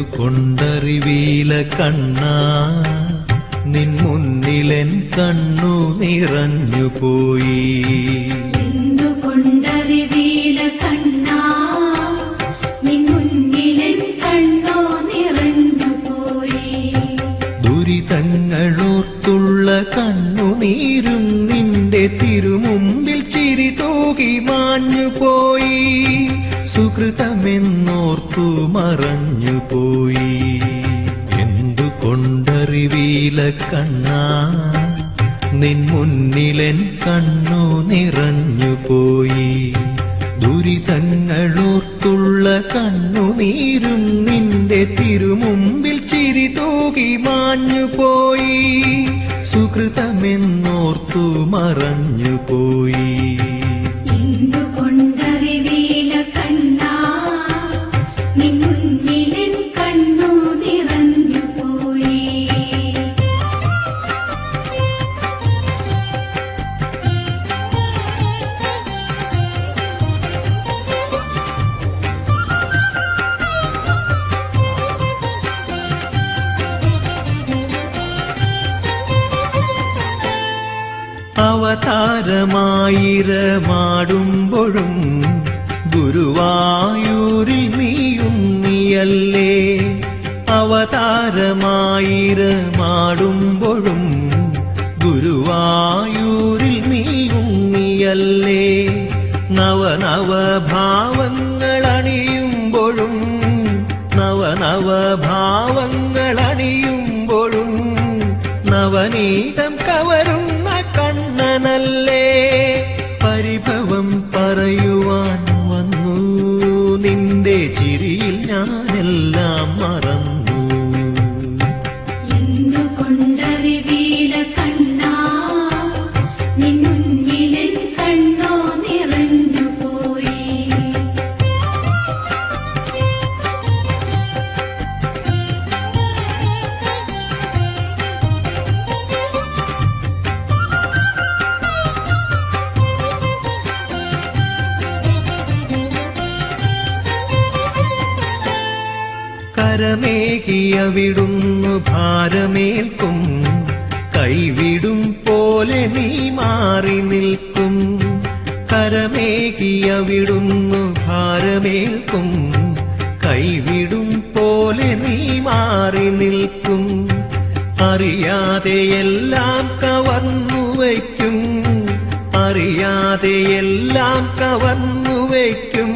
എന്തുകൊണ്ടറിവീല കണ്ണാ നിൻ മുന്നിലെൻ കണ്ണു നിറഞ്ഞു പോയി തിരുമുമ്പിൽ ചിരി തൂകി മാഞ്ഞു പോയി. സുഹൃതമെന്നോർത്തു മറഞ്ഞു പോയി. എന്തുകൊണ്ടറിവീല കണ്ണാ? നിൻ മുന്നിലെൻ കണ്ണു നിറഞ്ഞു പോയി തങ്ങളോർത്തുള്ള കണ്ണുനീരും നിന്റെ തിരുമുമ്പിൽ ചിരി തൂകി മാഞ്ഞു പോയി. സുഹൃതമെന്നോർത്തു മറഞ്ഞു അവതാരമായിരമാടുമ്പോഴും ഗുരുവായൂരിൽ നീയുന്നിയല്ലേ നീയല്ലേ. അവതാരമായിരമാടുമ്പോഴും ഗുരുവായൂരിൽ നീയുന്നിയല്ലേ നവനവഭാവങ്ങളണിയുമ്പോഴും നവനവ ഭാവങ്ങൾ അണിയുമ്പോഴും നവനവ ഭാവങ്ങൾ അണിയുമ്പോഴും നവനീതം കവരുന്ന കണ്ണനല്ലേ പരിഭവം പറയുവാൻ വന്നു. നിന്റെ ചിരിയിൽ ഞാനെല്ലാം മറന്നു. കരമേകിയവിടുന്നു ഭാരമേൽക്കും. കൈവിടും പോലെ നീ മാറി നിൽക്കും. കരമേകിയവിടുന്നു ഭാരമേൽക്കും. കൈവിടും പോലെ നീ മാറി നിൽക്കും. അറിയാതെയെല്ലാം കവർന്നു വയ്ക്കും. അറിയാതെയെല്ലാം കവർന്നു വയ്ക്കും.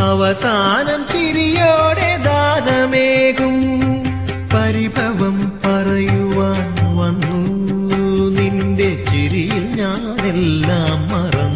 അവസാനം ചിരിയോടെ ഞാനെല്ലാം മറന്നു